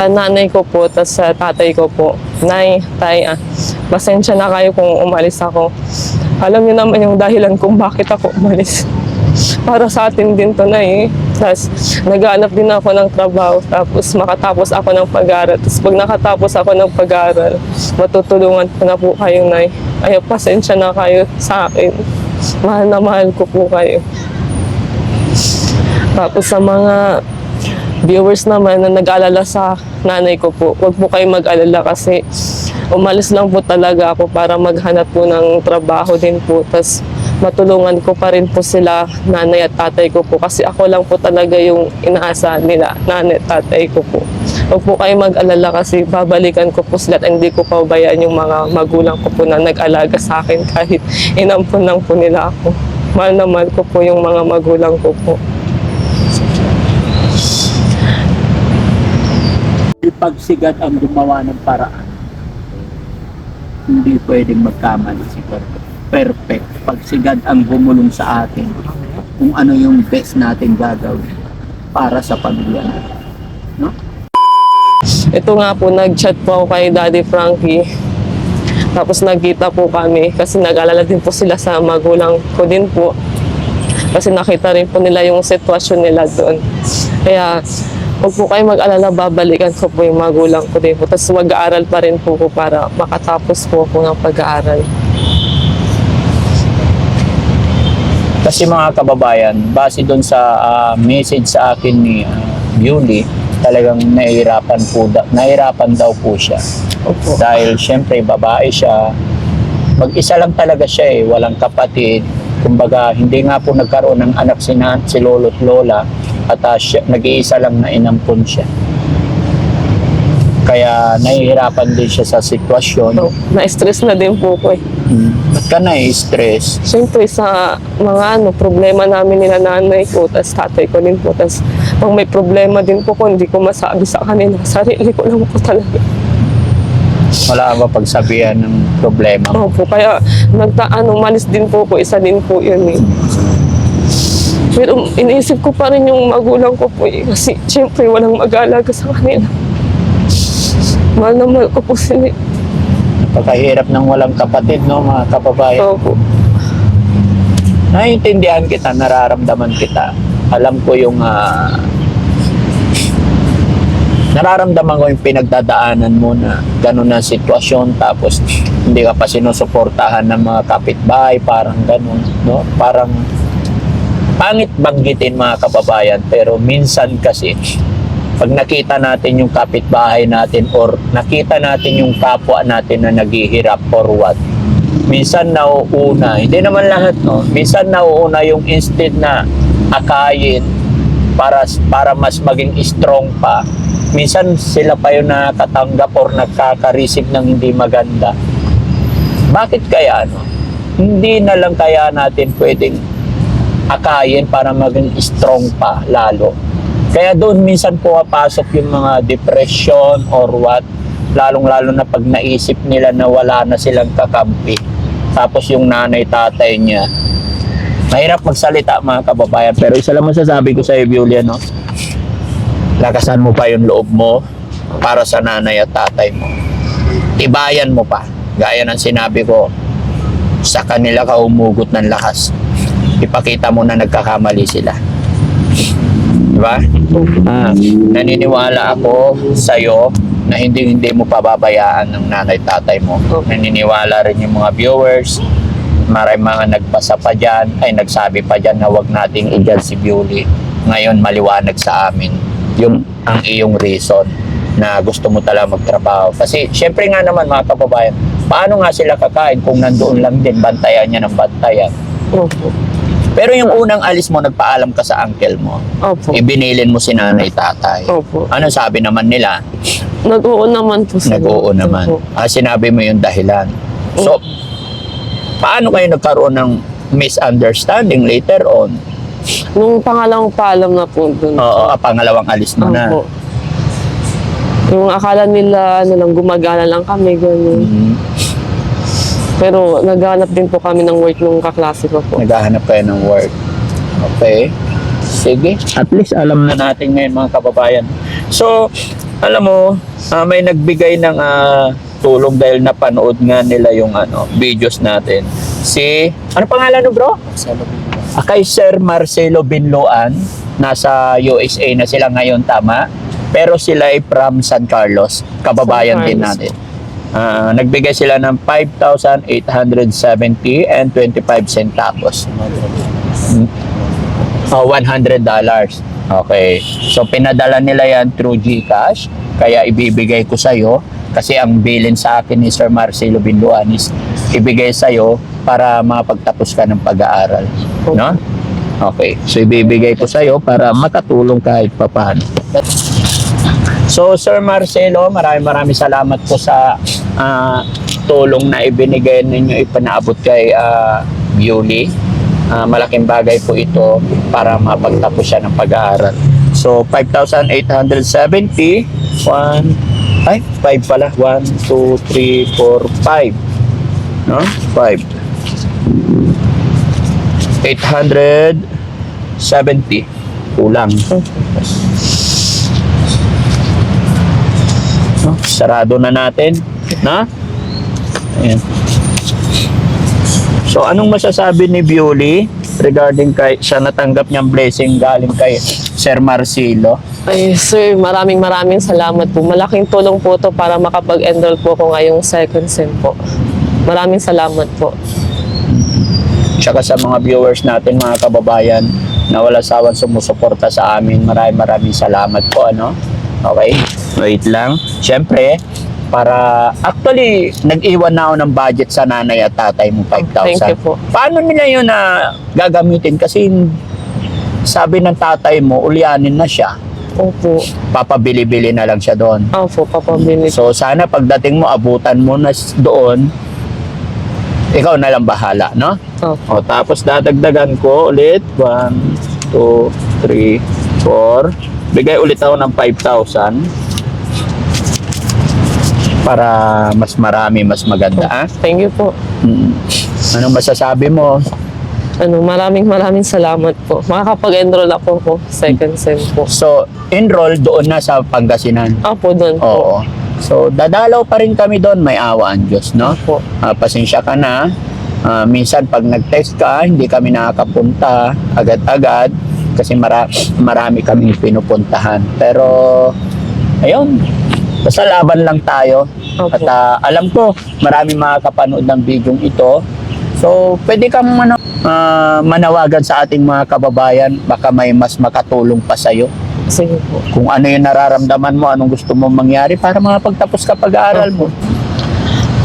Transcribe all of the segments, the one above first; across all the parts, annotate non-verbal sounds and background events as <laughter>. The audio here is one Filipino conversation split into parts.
Ah, nanay ko po, tas sa tatay ko po. Nay, tay, ah, pasensya na kayo kung umalis ako. Alam niyo naman yung dahilan kung bakit ako umalis. <laughs> Para sa atin din to na eh. Tapos naghanap din ako ng trabaho. Tapos makatapos ako ng pag-aaral. Tapos pag nakatapos ako ng pag-aaral, matutulungan ko na po kayo, Nay. Ay, pasensya na kayo sa akin. Mahal na mahal ko po kayo. Tapos sa mga viewers naman na nag-alala sa nanay ko po, huwag po kayo mag-alala kasi umalis lang po talaga ako para maghanap po ng trabaho din po. Tapos matulungan ko pa rin po sila, nanay at tatay ko po. Kasi ako lang po talaga yung inaasahan nila, nanay at tatay ko po. Huwag po kayo mag-alala kasi babalikan ko po sila at hindi ko pabayaan yung mga magulang ko po na nag-alaga sa akin kahit inampun lang po nila ako. Mahal na mahal ko po yung mga magulang ko po. Pagsigad ang gumawa ng paraan. Hindi pwedeng magkamali si God. Perfect. Pagsigad ang bumulong sa atin kung ano yung best natin gagawin para sa pamilya natin. No? Ito nga po, nag-chat po ako kay Daddy Frankie. Tapos nagkita po kami kasi nag-alala din po sila sa magulang ko din po. Kasi nakita rin po nila yung sitwasyon nila doon. Kaya huwag po kayo mag-alala, babalikan ko po yung magulang ko din po. Tapos mag-aaral pa rin po ko para makatapos po ako ng pag-aaral. Kasi mga kababayan, base doon sa ah, message sa akin ni uh, Yuli, talagang nahihirapan po da- nahihirapan daw po siya. Opo. Dahil syempre babae siya, mag-isa lang talaga siya eh, walang kapatid. Kumbaga, hindi nga po nagkaroon ng anak si, na, si lolo't lola at siya, nag-iisa lang na inampun siya. Kaya nahihirapan din siya sa sitwasyon. So, na-stress na din po ko eh. Hmm. Ba't ka na-stress? Siyempre sa mga ano, problema namin nila nanay ko, tas tatay ko din po. Tas pag may problema din po ko, hindi ko masabi sa kanila. Sarili ko lang po talaga. Wala ba pagsabihan ng problema? Opo, kaya nagta, ano, malis din po ko, isa din po yun eh. Pero iniisip ko pa rin yung magulang ko po eh. Kasi siyempre walang mag-aalaga sa kanila. Mahal na mahal ko po sila. eh. Napakahirap ng walang kapatid, no, mga kababayan. Opo. Naiintindihan kita, nararamdaman kita. Alam ko yung ah, nararamdaman ko yung pinagdadaanan mo na gano'n na sitwasyon tapos hindi ka pa sinusuportahan ng mga kapitbahay, parang gano'n, no? Parang pangit banggitin mga kababayan pero minsan kasi pag nakita natin yung kapitbahay natin or nakita natin yung kapwa natin na naghihirap or what, minsan nauuna, hindi naman lahat, no? Minsan nauuna yung instead na akayin para para mas maging strong pa. Minsan sila pa yung nakakatanggap or nakaka-receive ng hindi maganda. Bakit kaya, no? Hindi na lang kaya natin pwedeng akayin para maging strong pa lalo. Kaya doon minsan pumapasok yung mga depression or what, lalong-lalo na pag naisip nila na wala na silang kakampi. Tapos yung nanay, tatay niya, mahirap magsalita mga kababayan. Pero isa lang masasabi ko sa iyo, Julia, no? Lakasan mo pa yung loob mo para sa nanay at tatay mo. Tibayan mo pa. Gaya ng sinabi ko, sa kanila ka umugot ng lakas. Ipakita mo na nagkakamali sila. Diba? Ah, naniniwala ako sa iyo na hindi hindi mo pababayaan ng nanay tatay mo. Naniniwala rin yung mga viewers. Maraming mga nagbasa pa dyan, ay nagsabi pa dyan na wag nating i si Bewley. Ngayon maliwanag sa amin yung ang iyong reason na gusto mo talaga magtrabaho. Kasi syempre nga naman mga kababayan, paano nga sila kakain kung nandoon lang din, bantayan niya ng bantayan. Opo. Pero yung unang alis mo, nagpaalam ka sa uncle mo. Opo. Ibinilin mo si nanay tatay. Opo. Ano sabi naman nila? Nag-oo naman po sila. Nag-oo naman. Opo. Ah, sinabi mo yung dahilan. So, paano kayo nagkaroon ng misunderstanding later on? Nung pangalawang paalam na po dun. Oo, ah, pangalawang alis mo na. Opo. Yung akala nila, ano lang, gumagana lang kami, gano'n. Mhm. Pero naghanap din po kami ng work nung kaklase ko po. Naghahanap kayo ng work. Okay. Sige. At least alam na natin ngayon mga kababayan. So, Alam mo, ah, may nagbigay ng ah, tulong dahil napanood nga nila yung ano, videos natin. Si, ano pangalan no bro? Ah, kay Sir Marcelo Binloan. Nasa USA na sila ngayon, tama? Pero sila ay from San Carlos. Kababayan San din Carlos. natin. Ah, nagbigay sila ng 5,870 and 25 centavos. Oh, 100 dollars. Okay. So, pinadala nila yan through GCash. Kaya ibibigay ko sa'yo. Kasi ang bilin sa akin ni Sir Marcelo Binduan is ibigay sa'yo para makapagtapos ka ng pag-aaral. No? Okay. So, ibibigay ko sa'yo para makatulong kahit papaano. So, Sir Marcelo, maraming maraming salamat po sa ah, tulong na ibinigay ninyo ipanaabot kay uh, Yuli. Ah, malaking bagay po ito para mapagtapos siya ng pag-aaral. So, 5,870. 1, ay, 5 pala. 1, 2, 3, 4, 5. No? 5. 870. Kulang. No? Sarado na natin. Na? Ayan. So, anong masasabi ni Bewley regarding kay siya natanggap niyang blessing galing kay Sir Marcelo? Ay, sir, maraming maraming salamat po. Malaking tulong po to para makapag-enroll po ko ngayong second sem po. Maraming salamat po. Tsaka sa mga viewers natin, mga kababayan, na wala sawang sumusuporta sa amin. Maraming maraming salamat po, ano? Okay? Wait lang. Siyempre, para actually nag-iwan na ako ng budget sa nanay at tatay mo 5,000. Thank you po. Paano nila yun na gagamitin? Kasi sabi ng tatay mo, ulyanin na siya. Opo. Papabili-bili na lang siya doon. Opo, papabili. So sana pagdating mo, abutan mo na doon, ikaw na lang bahala, no? Opo. O, tapos dadagdagan ko ulit. 1, 2, 3, 4. Bigay ulit ako ng 5,000 para mas marami, mas maganda. ah. Thank you po. Mm. Anong masasabi mo? Ano, maraming maraming salamat po. Makakapag-enroll ako po, second sem po. So, enroll doon na sa Pangasinan. Opo, doon po. Oo. So, dadalaw pa rin kami doon. May awa ang Diyos, no? Opo. Ah, pasensya ka na. Ah, minsan pag nag-text ka, hindi kami nakakapunta agad-agad kasi mara- marami kami pinupuntahan. Pero, ayun, basta laban lang tayo. Opo. At ah, alam ko, marami makakapanood ng video ito. So, pwede kang ano, ah, manawagan sa ating mga kababayan. Baka may mas makatulong pa sa'yo. Sige po. Kung ano yung nararamdaman mo, anong gusto mo mangyari para makapagtapos ka pag-aaral mo.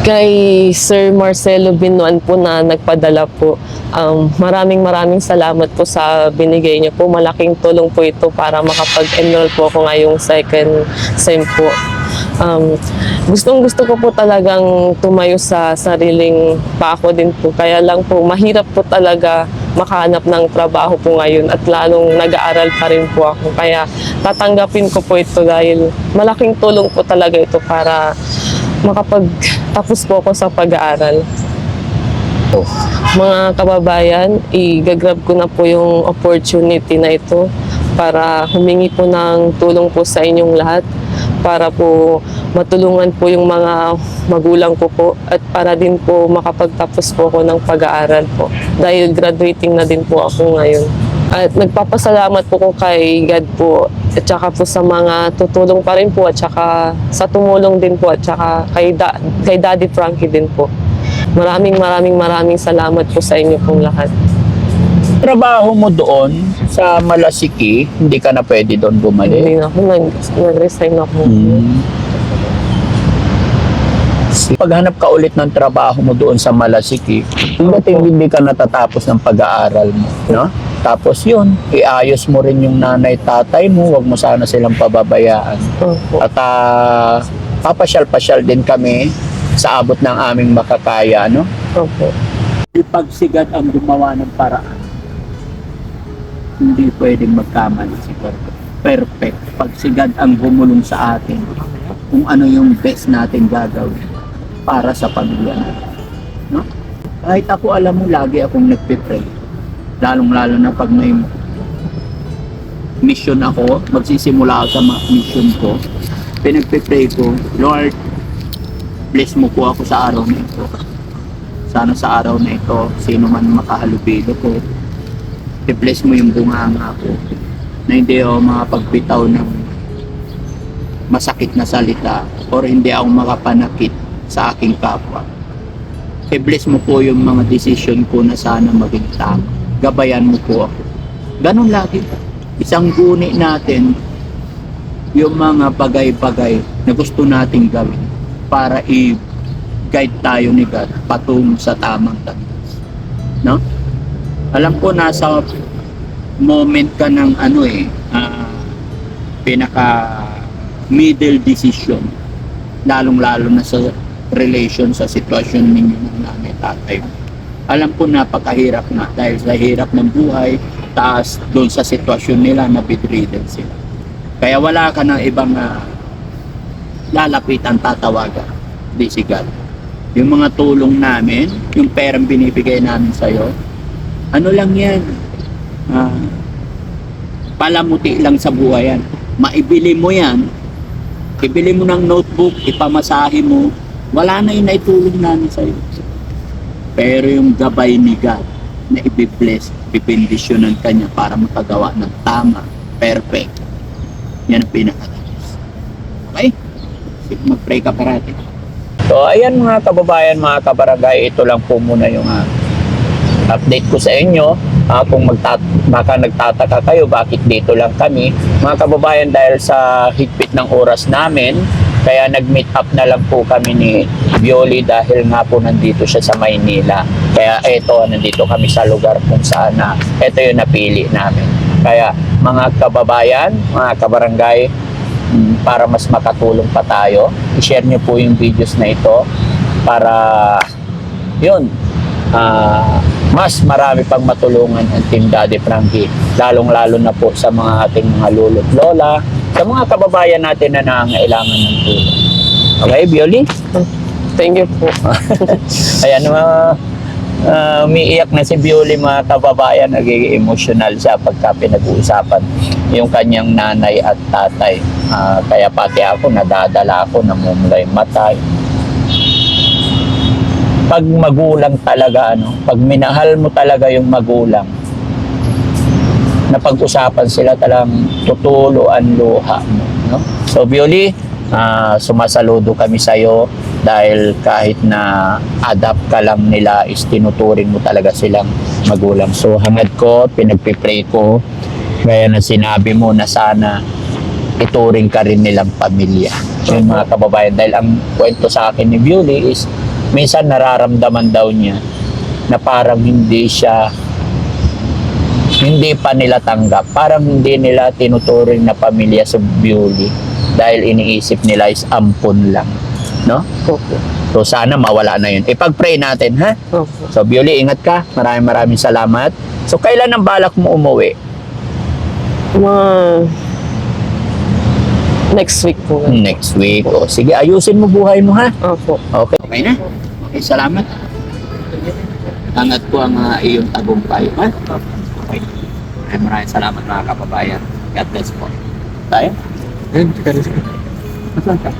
Kay Sir Marcelo Binuan po na nagpadala po. Um, maraming maraming salamat po sa binigay niyo po. Malaking tulong po ito para makapag-enroll po ako ngayong second sem po. Um, gustong gusto ko po talagang tumayo sa sariling pako din po. Kaya lang po, mahirap po talaga makahanap ng trabaho po ngayon at lalong nag-aaral pa rin po ako. Kaya tatanggapin ko po ito dahil malaking tulong po talaga ito para makapagtapos po ako sa pag-aaral. Oh. Mga kababayan, i-grab ko na po yung opportunity na ito para humingi po ng tulong po sa inyong lahat para po matulungan po yung mga magulang ko po at para din po makapagtapos po ako ng pag-aaral po dahil graduating na din po ako ngayon. At nagpapasalamat po ko kay God po at saka po sa mga tutulong pa rin po at saka sa tumulong din po at saka kay, da- kay Daddy Frankie din po. Maraming maraming maraming salamat po sa inyo pong lahat. Trabaho mo doon sa Malasiki, hindi ka na pwede doon bumalik. Hindi na ako, nag- nag-resign ako. Hmm. Paghanap ka ulit ng trabaho mo doon sa Malasiki, hanggat hindi ka natatapos ng pag-aaral mo, no? Tapos yun, iayos mo rin yung nanay tatay mo, wag mo sana silang pababayaan. Opo. At ah, papasyal-pasyal din kami sa abot ng aming makakaya, no? Opo. Pagsigad ang gumawa ng paraan, hindi pwedeng magkamali si Perfect. Perfect. Pagsigad ang bumulong sa atin kung ano yung best natin gagawin para sa pamilya natin. No? Kahit ako alam mo, lagi akong nagpe-pray. Lalong-lalo na pag may mission ako, magsisimula ako sa mission ko, pinagpipray ko, Lord, bless mo po ako sa araw na ito. Sana sa araw na ito, sino man makahalubilo ko, i-bless mo yung bunganga ko na hindi ako makapagpitaw ng masakit na salita or hindi ako makapanakit sa aking kapwa. I-bless mo po yung mga decision ko na sana maging tama. Gabayan mo po ako. Ganun lagi. Isang guni natin yung mga bagay-bagay na gusto nating gawin para i-guide tayo ni God patungo sa tamang landas. No? Alam ko nasa moment ka ng ano eh, ah, pinaka middle decision lalong-lalo na sa relation sa sitwasyon ninyo ng nanay tatay. Alam ko napakahirap na dahil sa hirap ng buhay, taas doon sa sitwasyon nila na bedridden sila. Kaya wala ka ng ibang ah, lalapitan tatawagan, di si God. Yung mga tulong namin, yung perang binibigay namin sa'yo, ano lang yan, ah, palamuti lang sa buhay yan. Maibili mo yan, ibili mo ng notebook, ipamasahe mo, wala na yung naitulong namin sa'yo. Pero yung gabay ni God na ibibless, bibindisyonan ka niya para makagawa ng tama, perfect. Yan ang pinakatalis. Okay? Mag-pray ka parati. So, ayan mga kababayan, mga kabarangay, ito lang po muna yung ah, update ko sa inyo. Ah, kung magtat baka nagtataka kayo bakit dito lang kami. Mga kababayan, dahil sa higpit ng oras namin, kaya nag-meet up na lang po kami ni Violi dahil nga po nandito siya sa Maynila. Kaya eto, nandito kami sa lugar kung saan na ito yung napili namin. Kaya mga kababayan, mga kabarangay, mm, para mas makatulong pa tayo, i-share niyo po yung videos na ito para yun, ah, mas marami pang matulungan ang Team Daddy Frankie, lalong-lalo na po sa mga ating mga lolo't lola, sa mga kababayan natin na nangangailangan ng tulong. Okay, Bioli? Thank you po. <laughs> Ayan, mga uh, umiiyak na si Bioli mga kababayan, nagiging emotional siya pagka pinag-uusapan yung kanyang nanay at tatay. Ah, kaya pati ako, nadadala ako, namumula yung mata. Pag magulang talaga, ano, pag minahal mo talaga yung magulang, na pag-usapan sila talagang tutulo ang luha mo. No? So, Bioli, ah, sumasaludo kami sa iyo dahil kahit na adapt ka lang nila is tinuturing mo talaga silang magulang. So, hangad ko, pinagpipray ko, gaya na sinabi mo na sana ituring ka rin nilang pamilya. Yung mga kababayan, dahil ang kwento sa akin ni Bioli is minsan nararamdaman daw niya na parang hindi siya hindi pa nila tanggap. Parang hindi nila tinuturing na pamilya sa Bewley dahil iniisip nila is ampon lang. No? Opo. So sana mawala na yun. Ipag-pray natin, ha? Opo. So Bewley, ingat ka. Maraming maraming salamat. So kailan ang balak mo umuwi? Mga next week po. Next week. O sige, ayusin mo buhay mo, ha? Opo. Okay. Okay na? Okay, salamat. Angat ko ang uh, iyong tagumpay, ha? Okay. Maraming maraming salamat mga kababayan. God bless po. Tayo? Ayun, teka rin. Nasaan ka?